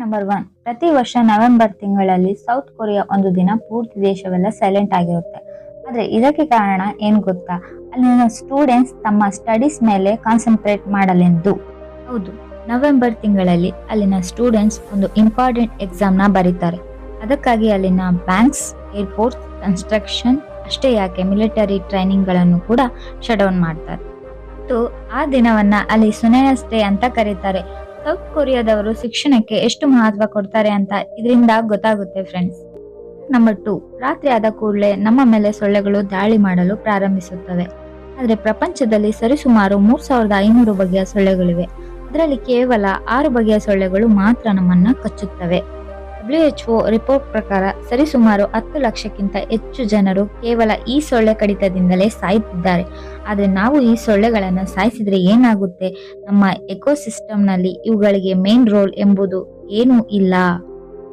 Number one ಪ್ರತಿ ವರ್ಷ November ತಿಂಗಳಲ್ಲಿ ಸೌತ್ ಕೊರಿಯಾ ಒಂದು ದಿನ ಪೂರ್ತಿ ದೇಶವೆಲ್ಲ ಸೈಲೆಂಟ್ ಆಗಿರುತ್ತೆ. ಆದರೆ ಇದಕ್ಕೆ ಕಾರಣ ಏನ್ ಗೊತ್ತಾ? ಅಲ್ಲಿನ ಸ್ಟೂಡೆಂಟ್ಸ್ ತಮ್ಮ ಸ್ಟಡೀಸ್ ಮೇಲೆ ಕಾನ್ಸಂಟ್ರೇಟ್ ಮಾಡಲೆಂದು. ಹೌದು, ನವೆಂಬರ್ ತಿಂಗಳಲ್ಲಿ ಅಲ್ಲಿನ ಸ್ಟೂಡೆಂಟ್ಸ್ ಒಂದು ಇಂಪಾರ್ಟೆಂಟ್ ಎಕ್ಸಾಮ್ನ ಬರೀತಾರೆ. ಅದಕ್ಕಾಗಿ ಅಲ್ಲಿನ ಬ್ಯಾಂಕ್ಸ್ ಏರ್ಪೋರ್ಟ್ ಕನ್ಸ್ಟ್ರಕ್ಷನ್ ಅಷ್ಟೇ ಯಾಕೆ ಮಿಲಿಟರಿ ಟ್ರೈನಿಂಗ್ಗಳನ್ನು ಕೂಡ ಶಟ್ ಡೌನ್ ಮಾಡ್ತಾರೆ. ಮತ್ತು ಆ ದಿನವನ್ನ ಅಲ್ಲಿ ಸುನೇನಸ್ ಡೇ ಅಂತ ಕರೀತಾರೆ. ಸೌತ್ ಕೊರಿಯಾದವರು ಶಿಕ್ಷಣಕ್ಕೆ ಎಷ್ಟು ಮಹತ್ವ ಕೊಡ್ತಾರೆ ಅಂತ ಇದರಿಂದ ಗೊತ್ತಾಗುತ್ತೆ ಫ್ರೆಂಡ್ಸ್ ನಂಬರ್ ಟು ರಾತ್ರಿ ಆದ ಕೂಡಲೇ ನಮ್ಮ ಮೇಲೆ ಸೊಳ್ಳೆಗಳು ದಾಳಿ ಮಾಡಲು ಪ್ರಾರಂಭಿಸುತ್ತವೆ. ಆದರೆ ಪ್ರಪಂಚದಲ್ಲಿ ಸರಿಸುಮಾರು ಮೂರು ಸಾವಿರದ ಐನೂರು ಬಗೆಯ ಸೊಳ್ಳೆಗಳಿವೆ. ಅದರಲ್ಲಿ ಕೇವಲ ಆರು ಬಗೆಯ ಸೊಳ್ಳೆಗಳು ಮಾತ್ರ ನಮ್ಮನ್ನ ಕಚ್ಚುತ್ತವೆ. ಡಬ್ಲ್ಯೂ ಎಚ್ ಒ ರಿಪೋರ್ಟ್ ಪ್ರಕಾರ ಸರಿಸುಮಾರು ಹತ್ತು ಲಕ್ಷಕ್ಕಿಂತ ಹೆಚ್ಚು ಜನರು ಕೇವಲ ಈ ಸೊಳ್ಳೆ ಕಡಿತದಿಂದಲೇ ಸಾಯುತ್ತಿದ್ದಾರೆ ಆದರೆ ನಾವು ಈ ಸೊಳ್ಳೆಗಳನ್ನು ಸಾಯಿಸಿದರೆ ಏನಾಗುತ್ತೆ? ನಮ್ಮ ಎಕೋಸಿಸ್ಟಮ್ನಲ್ಲಿ ಇವುಗಳಿಗೆ ಮೇನ್ ರೋಲ್ ಎಂಬುದು ಏನೂ ಇಲ್ಲ.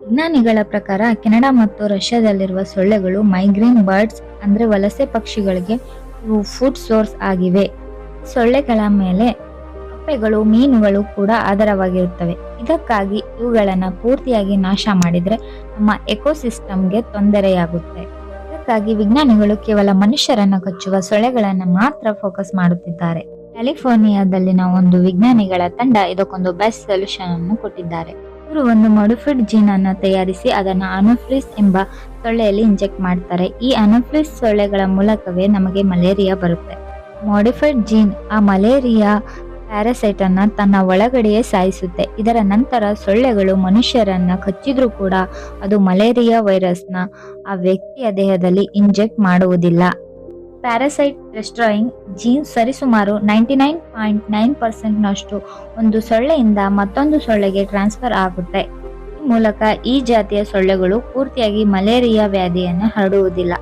ವಿಜ್ಞಾನಿಗಳ ಪ್ರಕಾರ ಕೆನಡಾ ಮತ್ತು ರಷ್ಯಾದಲ್ಲಿರುವ ಸೊಳ್ಳೆಗಳು ಮೈಗ್ರೇನ್ ಬರ್ಡ್ಸ್ ಅಂದರೆ ವಲಸೆ ಪಕ್ಷಿಗಳಿಗೆ ಫುಡ್ ಸೋರ್ಸ್ ಆಗಿವೆ. ಸೊಳ್ಳೆಗಳ ಮೇಲೆ ಕಪ್ಪೆಗಳು, ಮೀನುಗಳು ಕೂಡ ಆಧಾರವಾಗಿರುತ್ತವೆ. ಇದಕ್ಕಾಗಿ ಇವುಗಳನ್ನು ಪೂರ್ತಿಯಾಗಿ ನಾಶ ಮಾಡಿದ್ರೆ ನಮ್ಮ ಎಕೋಸಿಸ್ಟಮ್ಗೆ ತೊಂದರೆಯಾಗುತ್ತೆ. ಇದಕ್ಕಾಗಿ ವಿಜ್ಞಾನಿಗಳು ಕೇವಲ ಮನುಷ್ಯರನ್ನ ಕಚ್ಚುವ ಸೊಳ್ಳೆಗಳನ್ನು ಮಾತ್ರ ಫೋಕಸ್ ಮಾಡುತ್ತಿದ್ದಾರೆ. ಕ್ಯಾಲಿಫೋರ್ನಿಯಾದಲ್ಲಿನ ಒಂದು ವಿಜ್ಞಾನಿಗಳ ತಂಡ ಇದಕ್ಕೊಂದು ಬೆಸ್ಟ್ ಸೊಲ್ಯೂಷನ್ ಅನ್ನು ಕೊಟ್ಟಿದ್ದಾರೆ. ಇವರು ಒಂದು ಮಡುಫಿಡ್ ಜೀನ್ ಅನ್ನು ತಯಾರಿಸಿ ಅದನ್ನು ಅನೋಫ್ಲಿಸ್ ಎಂಬ ಸೊಳ್ಳೆಯಲ್ಲಿ ಇಂಜೆಕ್ಟ್ ಮಾಡ್ತಾರೆ. ಈ ಅನೋಫ್ಲಿಸ್ ಸೊಳ್ಳೆಗಳ ಮೂಲಕವೇ ನಮಗೆ ಮಲೇರಿಯಾ ಬರುತ್ತೆ. ಮಾಡಿಫೈಡ್ ಜೀನ್ ಆ ಮಲೇರಿಯಾ ಪ್ಯಾರಾಸೈಟ್ ಅನ್ನ ತನ್ನ ಒಳಗಡೆಯೇ ಸಾಯಿಸುತ್ತೆ. ಇದರ ನಂತರ ಸೊಳ್ಳೆಗಳು ಮನುಷ್ಯರನ್ನ ಕಚ್ಚಿದ್ರೂ ಕೂಡ ಅದು ಮಲೇರಿಯಾ ವೈರಸ್ನ ಆ ವ್ಯಕ್ತಿಯ ದೇಹದಲ್ಲಿ ಇಂಜೆಕ್ಟ್ ಮಾಡುವುದಿಲ್ಲ. ಪ್ಯಾರಾಸೈಟ್ ರೆಸ್ಟ್ರಾಯಿಂಗ್ ಜೀನ್ ಸರಿಸುಮಾರು ನೈಂಟಿ ನೈನ್ ಪಾಯಿಂಟ್ ನೈನ್ ಪರ್ಸೆಂಟ್ನಷ್ಟು ಒಂದು ಸೊಳ್ಳೆಯಿಂದ ಮತ್ತೊಂದು ಸೊಳ್ಳೆಗೆ ಟ್ರಾನ್ಸ್ಫರ್ ಆಗುತ್ತೆ. ಈ ಮೂಲಕ ಈ ಜಾತಿಯ ಸೊಳ್ಳೆಗಳು ಪೂರ್ತಿಯಾಗಿ ಮಲೇರಿಯಾ ವ್ಯಾಧಿಯನ್ನು ಹರಡುವುದಿಲ್ಲ.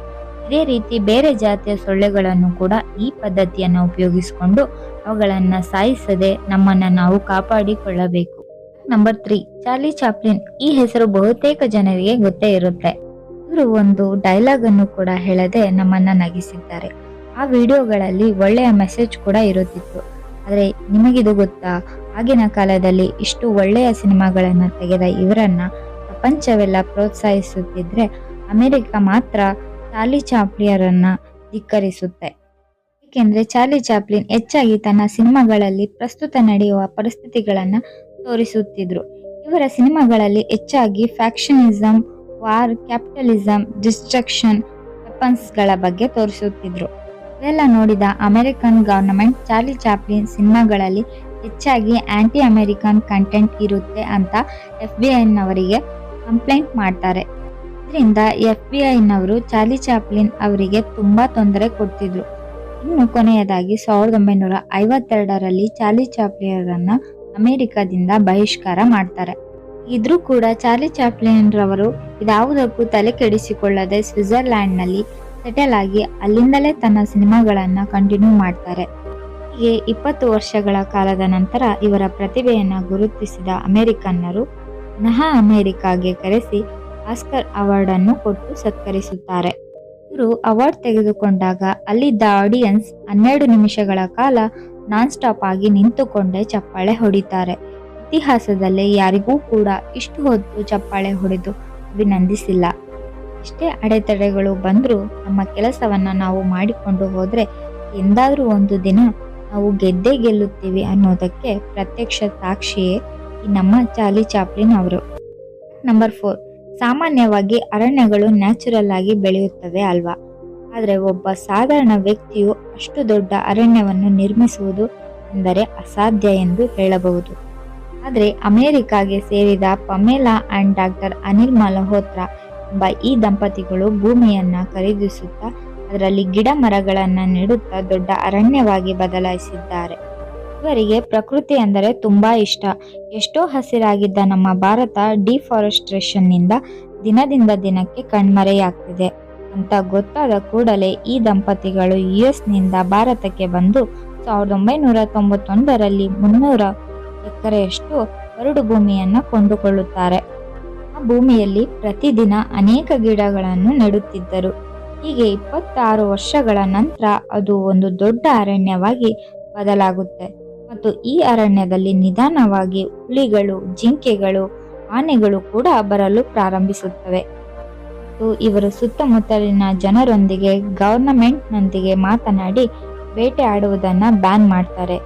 ಇದೇ ರೀತಿ ಬೇರೆ ಜಾತಿಯ ಸೊಳ್ಳೆಗಳನ್ನು ಕೂಡ ಈ ಪದ್ಧತಿಯನ್ನು ಉಪಯೋಗಿಸಿಕೊಂಡು ಅವುಗಳನ್ನ ಸಾಯಿಸದೆ ನಮ್ಮನ್ನ ನಾವು ಕಾಪಾಡಿಕೊಳ್ಳಬೇಕು. ನಂಬರ್ ತ್ರೀ ಚಾರ್ಲಿ ಚಾಪ್ಲಿನ್ ಈ ಹೆಸರು ಬಹುತೇಕ ಜನರಿಗೆ ಗೊತ್ತೇ ಇರುತ್ತೆ. ಇವರು ಒಂದು ಡೈಲಾಗ್ ಅನ್ನು ಕೂಡ ಹೇಳದೆ ನಮ್ಮನ್ನ ನಗಿಸಿದ್ದಾರೆ. ಆ ವಿಡಿಯೋಗಳಲ್ಲಿ ಒಳ್ಳೆಯ ಮೆಸೇಜ್ ಕೂಡ ಇರುತ್ತಿತ್ತು. ಆದರೆ ನಿಮಗಿದು ಗೊತ್ತಾ? ಆಗಿನ ಕಾಲದಲ್ಲಿ ಇಷ್ಟು ಒಳ್ಳೆಯ ಸಿನಿಮಾಗಳನ್ನ ತೆಗೆದ ಇವರನ್ನ ಪ್ರಪಂಚವೆಲ್ಲ ಪ್ರೋತ್ಸಾಹಿಸುತ್ತಿದ್ರೆ ಅಮೆರಿಕ ಮಾತ್ರ ಚಾರ್ಲಿ ಚಾಪ್ಲಿಯರನ್ನ ಧಿಕ್ಕರಿಸುತ್ತೆ. ಏಕೆಂದ್ರೆ ಚಾರ್ಲಿ ಚಾಪ್ಲಿನ್ ಹೆಚ್ಚಾಗಿ ತನ್ನ ಸಿನಿಮಾಗಳಲ್ಲಿ ಪ್ರಸ್ತುತ ನಡೆಯುವ ಪರಿಸ್ಥಿತಿಗಳನ್ನು ತೋರಿಸುತ್ತಿದ್ರು. ಇವರ ಸಿನಿಮಾಗಳಲ್ಲಿ ಹೆಚ್ಚಾಗಿ ಫ್ಯಾಕ್ಷನಿಸಂ, ವಾರ್, ಕ್ಯಾಪಿಟಲಿಸಂ, ಡಿಸ್ಟ್ರಕ್ಷನ್ ವೆಪನ್ಸ್ಗಳ ಬಗ್ಗೆ ತೋರಿಸುತ್ತಿದ್ರು. ಇವೆಲ್ಲ ನೋಡಿದ ಅಮೆರಿಕನ್ ಗವರ್ನಮೆಂಟ್ ಚಾರ್ಲಿ ಚಾಪ್ಲಿನ್ ಸಿನಿಮಾಗಳಲ್ಲಿ ಹೆಚ್ಚಾಗಿ ಆಂಟಿ ಅಮೆರಿಕನ್ ಕಂಟೆಂಟ್ ಇರುತ್ತೆ ಅಂತ ಎಫ್ ಬಿ ಐನವರಿಗೆ ಕಂಪ್ಲೇಂಟ್ ಮಾಡ್ತಾರೆ. ಇದರಿಂದ ಎಫ್ ಬಿ ಐನವರು ಚಾರ್ಲಿ ಚಾಪ್ಲಿನ್ ಅವರಿಗೆ ತುಂಬ ತೊಂದರೆ ಕೊಡ್ತಿದ್ರು. ಇನ್ನು ಕೊನೆಯದಾಗಿ ಸಾವಿರದ ಒಂಬೈನೂರ ಐವತ್ತೆರಡರಲ್ಲಿ ಚಾರ್ಲಿ ಚಾಪ್ಲಿಯರನ್ನ ಅಮೆರಿಕದಿಂದ ಬಹಿಷ್ಕಾರ ಮಾಡ್ತಾರೆ. ಇದ್ರೂ ಕೂಡ ಚಾರ್ಲಿ ಚಾಪ್ಲಿಯನ್ ರವರು ಇದಾವುದಕ್ಕೂ ತಲೆ ಕೆಡಿಸಿಕೊಳ್ಳದೆ ಸ್ವಿಟ್ಜರ್ಲ್ಯಾಂಡ್ನಲ್ಲಿ ಸೆಟಲ್ ಆಗಿ ಅಲ್ಲಿಂದಲೇ ತನ್ನ ಸಿನಿಮಾಗಳನ್ನ ಕಂಟಿನ್ಯೂ ಮಾಡ್ತಾರೆ. ಹೀಗೆ ಇಪ್ಪತ್ತು ವರ್ಷಗಳ ಕಾಲದ ನಂತರ ಇವರ ಪ್ರತಿಭೆಯನ್ನ ಗುರುತಿಸಿದ ಅಮೆರಿಕನ್ನರು ನಹ ಅಮೆರಿಕಾಗೆ ಕರೆಸಿ ಆಸ್ಕರ್ ಅವಾರ್ಡ್ ಅನ್ನು ಕೊಟ್ಟು ಸತ್ಕರಿಸುತ್ತಾರೆ. ಇವರು ಅವಾರ್ಡ್ ತೆಗೆದುಕೊಂಡಾಗ ಅಲ್ಲಿದ್ದ ಆಡಿಯನ್ಸ್ ಹನ್ನೆರಡು ನಿಮಿಷಗಳ ಕಾಲ ನಾನ್ ಸ್ಟಾಪ್ ಆಗಿ ನಿಂತುಕೊಂಡೇ ಚಪ್ಪಾಳೆ ಹೊಡಿತಾರೆ. ಇತಿಹಾಸದಲ್ಲೇ ಯಾರಿಗೂ ಕೂಡ ಇಷ್ಟು ಹೊತ್ತು ಚಪ್ಪಾಳೆ ಹೊಡೆದು ಅಭಿನಂದಿಸಿಲ್ಲ. ಎಷ್ಟೇ ಅಡೆತಡೆಗಳು ಬಂದರೂ ನಮ್ಮ ಕೆಲಸವನ್ನ ನಾವು ಮಾಡಿಕೊಂಡು ಹೋದರೆ ಎಂದಾದರೂ ಒಂದು ದಿನ ನಾವು ಗೆದ್ದೇ ಗೆಲ್ಲುತ್ತೀವಿ ಅನ್ನೋದಕ್ಕೆ ಪ್ರತ್ಯಕ್ಷ ಸಾಕ್ಷಿಯೇ ನಮ್ಮ ಚಾಲಿ ಚಾಪ್ಲಿನ್ ಅವರು. ನಂಬರ್ ಫೋರ್ ಸಾಮಾನ್ಯವಾಗಿ ಅರಣ್ಯಗಳು ನ್ಯಾಚುರಲ್ ಆಗಿ ಬೆಳೆಯುತ್ತವೆ ಅಲ್ವಾ? ಆದರೆ ಒಬ್ಬ ಸಾಧಾರಣ ವ್ಯಕ್ತಿಯು ಅಷ್ಟು ದೊಡ್ಡ ಅರಣ್ಯವನ್ನು ನಿರ್ಮಿಸುವುದು ಎಂದರೆ ಅಸಾಧ್ಯ ಎಂದು ಹೇಳಬಹುದು. ಆದರೆ ಅಮೆರಿಕಾಗೆ ಸೇರಿದ Pamela and doctor Anil Malhotra ಎಂಬ ಈ ದಂಪತಿಗಳು ಭೂಮಿಯನ್ನು ಖರೀದಿಸುತ್ತಾ, ಅದರಲ್ಲಿ ಗಿಡ ಮರಗಳನ್ನು ನೆಡುತ್ತಾ ದೊಡ್ಡ ಅರಣ್ಯವಾಗಿ ಬದಲಾಯಿಸಿದ್ದಾರೆ. ಇವರಿಗೆ ಪ್ರಕೃತಿ ಅಂದರೆ ತುಂಬಾ ಇಷ್ಟ. ಎಷ್ಟೋ ಹಸಿರಾಗಿದ್ದ ನಮ್ಮ ಭಾರತ ಡಿಫಾರೆಸ್ಟ್ರೇಷನ್ನಿಂದ ದಿನದಿಂದ ದಿನಕ್ಕೆ ಕಣ್ಮರೆಯಾಗ್ತಿದೆ. ಅಂತ ಗೊತ್ತಾದ ಕೂಡಲೇ ಈ ದಂಪತಿಗಳು ಯು ಎಸ್ನಿಂದ ಭಾರತಕ್ಕೆ ಬಂದು ಸಾವಿರದ ಒಂಬೈನೂರ ತೊಂಬತ್ತೊಂದರಲ್ಲಿ ಮುನ್ನೂರ ಎಕರೆಯಷ್ಟು ಬರಡು ಭೂಮಿಯನ್ನು ಕೊಂಡುಕೊಳ್ಳುತ್ತಾರೆ. ಆ ಭೂಮಿಯಲ್ಲಿ ಪ್ರತಿದಿನ ಅನೇಕ ಗಿಡಗಳನ್ನು ನೆಡುತ್ತಿದ್ದರು. ಹೀಗೆ ಇಪ್ಪತ್ತಾರು ವರ್ಷಗಳ ನಂತರ ಅದು ಒಂದು ದೊಡ್ಡ ಅರಣ್ಯವಾಗಿ ಬದಲಾಗುತ್ತೆ. ಮತ್ತು ಈ ಅರಣ್ಯದಲ್ಲಿ ನಿಧಾನವಾಗಿ ಹುಲಿಗಳು, ಜಿಂಕೆಗಳು, ಆನೆಗಳು ಕೂಡ ಬರಲು ಪ್ರಾರಂಭಿಸುತ್ತವೆ. ಇವರು ಸುತ್ತಮುತ್ತಲಿನ ಜನರೊಂದಿಗೆ, ಗವರ್ನಮೆಂಟ್ನೊಂದಿಗೆ ಮಾತನಾಡಿ ಬೇಟೆ ಆಡುವುದನ್ನು ಬ್ಯಾನ್ ಮಾಡ್ತಾರೆ.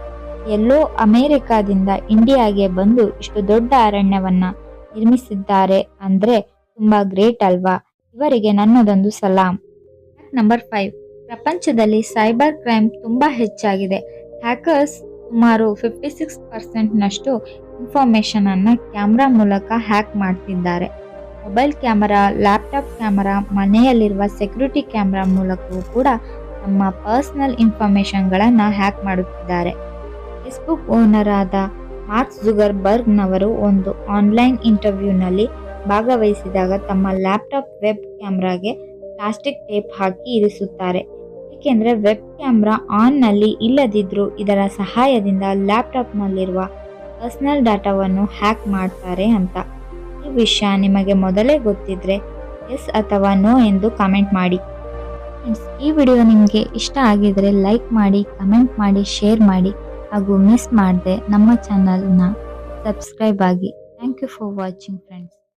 ಎಲ್ಲೋ ಅಮೇರಿಕಾದಿಂದ ಇಂಡಿಯಾಗೆ ಬಂದು ಇಷ್ಟು ದೊಡ್ಡ ಅರಣ್ಯವನ್ನ ನಿರ್ಮಿಸಿದ್ದಾರೆ ಅಂದ್ರೆ ತುಂಬಾ ಗ್ರೇಟ್ ಅಲ್ವಾ? ಇವರಿಗೆ ನನ್ನದೊಂದು ಸಲಾಂ. ನಂಬರ್ ಫೈವ್ ಪ್ರಪಂಚದಲ್ಲಿ ಸೈಬರ್ ಕ್ರೈಮ್ ತುಂಬಾ ಹೆಚ್ಚಾಗಿದೆ. ಹ್ಯಾಕರ್ಸ್ ಸುಮಾರು ಫಿಫ್ಟಿ ಸಿಕ್ಸ್ ಪರ್ಸೆಂಟ್ನಷ್ಟು ಇನ್ಫಾರ್ಮೇಷನನ್ನು ಕ್ಯಾಮ್ರಾ ಮೂಲಕ ಹ್ಯಾಕ್ ಮಾಡ್ತಿದ್ದಾರೆ. ಮೊಬೈಲ್ ಕ್ಯಾಮರಾ, ಲ್ಯಾಪ್ಟಾಪ್ ಕ್ಯಾಮರಾ, ಮನೆಯಲ್ಲಿರುವ ಸೆಕ್ಯೂರಿಟಿ ಕ್ಯಾಮ್ರಾ ಮೂಲಕವೂ ಕೂಡ ನಮ್ಮ ಪರ್ಸ್ನಲ್ ಇನ್ಫಾರ್ಮೇಷನ್ಗಳನ್ನು ಹ್ಯಾಕ್ ಮಾಡುತ್ತಿದ್ದಾರೆ. ಫೇಸ್ಬುಕ್ ಓನರಾದ ಮಾರ್ಕ್ ಜುಗರ್ಬರ್ಗ್ನವರು ಒಂದು ಆನ್ಲೈನ್ ಇಂಟರ್ವ್ಯೂನಲ್ಲಿ ಭಾಗವಹಿಸಿದಾಗ ತಮ್ಮ ಲ್ಯಾಪ್ಟಾಪ್ ವೆಬ್ ಕ್ಯಾಮ್ರಾಗೆ ಪ್ಲಾಸ್ಟಿಕ್ ಟೇಪ್ ಹಾಕಿ ಇರಿಸುತ್ತಾರೆ. ಏಕೆಂದರೆ ವೆಬ್ ಕ್ಯಾಮ್ರಾ ಆನ್ನಲ್ಲಿ ಇಲ್ಲದಿದ್ದರೂ ಇದರ ಸಹಾಯದಿಂದ ಲ್ಯಾಪ್ಟಾಪ್ನಲ್ಲಿರುವ ಪರ್ಸ್ನಲ್ ಡಾಟಾವನ್ನು ಹ್ಯಾಕ್ ಮಾಡ್ತಾರೆ ಅಂತ. ಈ ವಿಷಯ ನಿಮಗೆ ಮೊದಲೇ ಗೊತ್ತಿದ್ರೆ ಎಸ್ ಅಥವಾ ನೋ ಎಂದು ಕಮೆಂಟ್ ಮಾಡಿ. ಈ ವಿಡಿಯೋ ನಿಮಗೆ ಇಷ್ಟ ಆಗಿದರೆ ಲೈಕ್ ಮಾಡಿ ಕಮೆಂಟ್ ಮಾಡಿ ಶೇರ್ ಮಾಡಿ ಹಾಗೂ ಮಿಸ್ ಮಾಡದೆ ನಮ್ಮ ಚಾನಲ್ನ ಸಬ್ಸ್ಕ್ರೈಬ್ ಆಗಿ. Thank you for watching friends